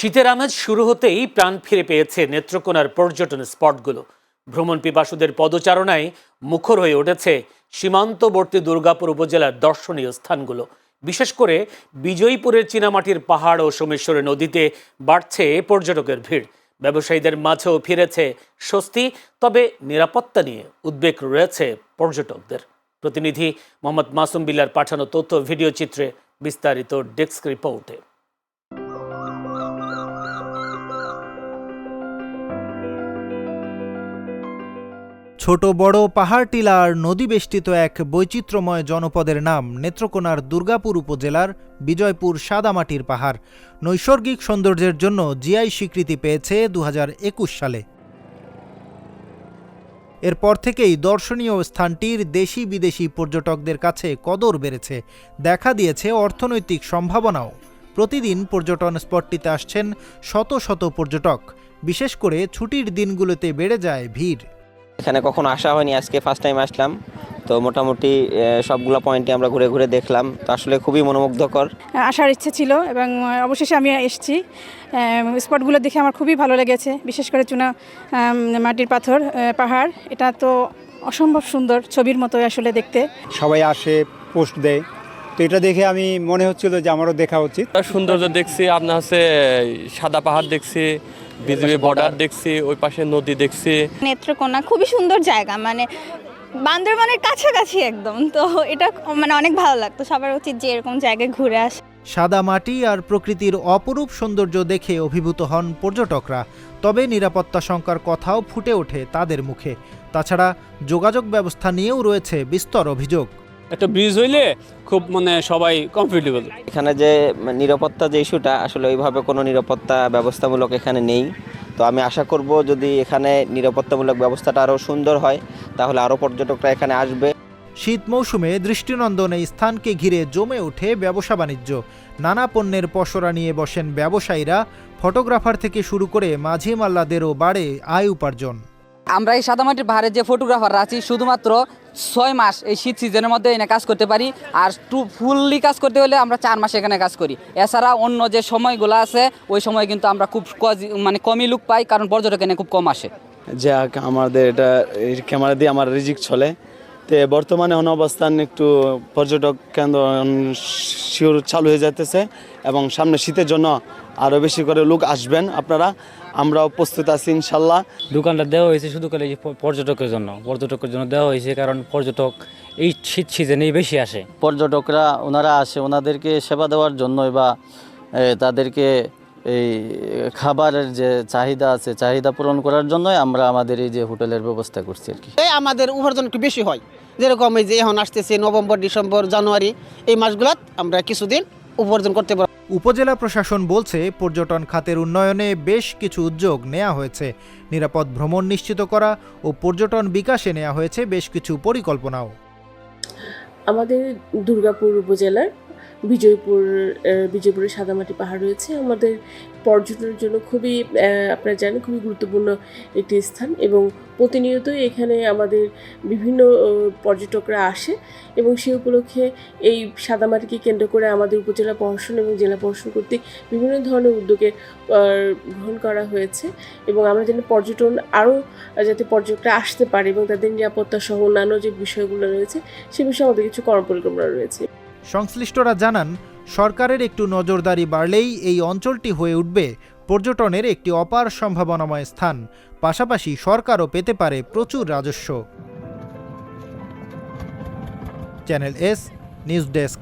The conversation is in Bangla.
শীতের আমেজ শুরু হতেই প্রাণ ফিরে পেয়েছে নেত্রকোনার পর্যটন স্পটগুলো। ভ্রমণ পিপাসুদের পদচারণায় মুখর হয়ে উঠেছে সীমান্তবর্তী দুর্গাপুর উপজেলার দর্শনীয় স্থানগুলো। বিশেষ করে বিজয়পুরের চীনামাটির পাহাড় ও সোমেশ্বরী নদীতে বাড়ছে পর্যটকের ভিড়। ব্যবসায়ীদের মাঝেও ফিরেছে স্বস্তি, তবে নিরাপত্তা নিয়ে উদ্বেগ রয়েছে পর্যটকদের। প্রতিনিধি মোহাম্মদ মাসুম বিল্লার পাঠানো তথ্য, ভিডিও চিত্রে বিস্তারিত ডেস্ক রিপোর্টে। ছোট বড় পাহাড় টিলা আর নদী বেষ্টিত এক বৈচিত্র্যময় জনপদের নাম নেত্রকোনার দুর্গাপুর উপজেলার বিজয়পুর সাদামাটির পাহাড়। নৈসর্গিক সৌন্দর্যের জন্য জিআই স্বীকৃতি পেয়েছে দু হাজার একুশ সালে। এরপর থেকেই দর্শনীয় স্থানটির দেশি বিদেশি পর্যটকদের কাছে কদর বেড়েছে। দেখা দিয়েছে অর্থনৈতিক সম্ভাবনাও। প্রতিদিন পর্যটন স্পটটিতে আসছেন শত শত পর্যটক। বিশেষ করে ছুটির দিনগুলোতে বেড়ে যায় ভিড়। এখানে কখনো আসা হয়নি আজকে ফার্স্ট টাইম আসলাম। তো মোটামুটি সবগুলো পয়েন্টে আমরা ঘুরে ঘুরে দেখলাম। তো আসলে খুবই মনোমুগ্ধকর। আসার ইচ্ছে ছিল এবং অবশেষে আমি এসেছি। স্পটগুলো দেখে আমার খুবই ভালো লেগেছে। বিশেষ করে চুনা মাটির পাথর পাহাড়। এটা তো অসম্ভব সুন্দর ছবির মতো আসলে দেখতে। সবাই আসে পোস্ট দেয়। তো এটা দেখে আমি মনে হচ্ছিল যে আমারও দেখা উচিত। সৌন্দর্য দেখছি আপনার হচ্ছে সাদা পাহাড় দেখছি বিজেপি বর্ডার দেখছি ওই পাশে নদী দেখছি। নেত্রকোনা খুবই সুন্দর জায়গা মানে বান্দরবানের কাছাকাছি একদম। তো এটা মানে অনেক ভালো লাগতো সবার উচিত যে এরকম জায়গায় ঘুরে আসা সাদা মাটি আর প্রকৃতির অপরূপ সৌন্দর্য দেখে অভিভূত হন পর্যটকরা। তবে নিরাপত্তা শঙ্কার কথাও ফুটে ওঠে তাদের মুখে। তাছাড়া যোগাযোগ ব্যবস্থা নিয়েও রয়েছে বিস্তর অভিযোগ। একটা ব্রিজ হইলে খুব মানে সবাই কমফোর্টেবল এখানে যে নিরাপত্তা যে ইস্যুটা আসলে ওইভাবে কোনো নিরাপত্তা ব্যবস্থামূলক এখানে নেই। তো আমি আশা করব যদি এখানে নিরাপত্তামূলক ব্যবস্থাটা আরও সুন্দর হয় তাহলে আরও পর্যটকরা এখানে আসবে। শীত মৌসুমে দৃষ্টিনন্দন এই স্থানকে ঘিরে জমে ওঠে ব্যবসা বাণিজ্য। নানা পণ্যের পসরা নিয়ে বসেন ব্যবসায়ীরা। ফটোগ্রাফার থেকে শুরু করে মাঝি মাল্লাদেরও বাড়ে আয় উপার্জন। আমরা এই সাদামাটির পাহাড়ের যে ফটোগ্রাফার আছি, শুধুমাত্র ছয় মাস এই শীত সিজনের মধ্যে এনে কাজ করতে পারি। আর টু ফুললি কাজ করতে হলে আমরা চার মাস এখানে কাজ করি। এছাড়া অন্য যে সময়গুলো আছে, ওই সময় কিন্তু আমরা খুব মানে কমই লুক পাই, কারণ পর্যটক এনে খুব কম আসে। যাক, আমাদের এটা ক্যামেরা দিয়ে আমার রিজিক চলে। তো বর্তমানে অনবস্থান একটু পর্যটক কেন্দ্র শিওর চালু হয়ে যাইতেছে, এবং সামনে শীতের জন্য আরও বেশি করে লোক আসবেন আপনারা। আমরাও প্রস্তুত আছি ইনশাল্লাহ। দোকানটা দেওয়া হয়েছে শুধু করে এই পর্যটকের জন্য। পর্যটকের জন্য দেওয়া হয়েছে কারণ পর্যটক এই শীত সিজনেই বেশি আসে। পর্যটকরা ওনারা আসে ওনাদেরকে সেবা দেওয়ার জন্যই বা তাদেরকে এই খাবারের যে চাহিদা আছে চাহিদা পূরণ করার জন্যই আমরা আমাদের এই যে হোটেলের ব্যবস্থা করছি আর কি। এই আমাদের উপার্জন একটু বেশি হয়। যেরকম এই যে এখন আসতেছে নভেম্বর ডিসেম্বর জানুয়ারি এই মাসগুলোত আমরা কিছুদিন উপার্জন করতে পারে। উপজেলা প্রশাসন বলছে পর্যটন খাতের উন্নয়নে বেশ কিছু উদ্যোগ নেওয়া হয়েছে। নিরাপদ ভ্রমণ নিশ্চিত করা ও পর্যটন বিকাশে নেওয়া হয়েছে বেশ কিছু পরিকল্পনাও। আমাদের দুর্গাপুর উপজেলার বিজয়পুর বিজয়পুরের সাদামাটি পাহাড় রয়েছে। আমাদের পর্যটনের জন্য খুবই আপনারা জানেন, খুবই গুরুত্বপূর্ণ একটি স্থান এবং প্রতিনিয়তই এখানে আমাদের বিভিন্ন পর্যটকরা আসে এবং সে উপলক্ষে এই সাদামাটিকে কেন্দ্র করে আমাদের উপজেলা প্রশাসন এবং জেলা প্রশাসন কর্তৃক বিভিন্ন ধরনের উদ্যোগে গ্রহণ করা হয়েছে এবং আমরা যেন পর্যটন আরও, যাতে পর্যটকরা আসতে পারে এবং তাদের নিরাপত্তা সহ অন্যান্য যে বিষয়গুলো রয়েছে, সে বিষয়ে আমাদের কিছু কর্মপরিকল্পনা রয়েছে। সংশ্লিষ্টরা জানান, সরকারের একটু নজরদারি বাড়লেই এই অঞ্চলটি হয়ে উঠবে পর্যটনের একটি অপার সম্ভাবনাময় স্থান। পাশাপাশি সরকারও পেতে পারে প্রচুর রাজস্ব। Channel S, news desk.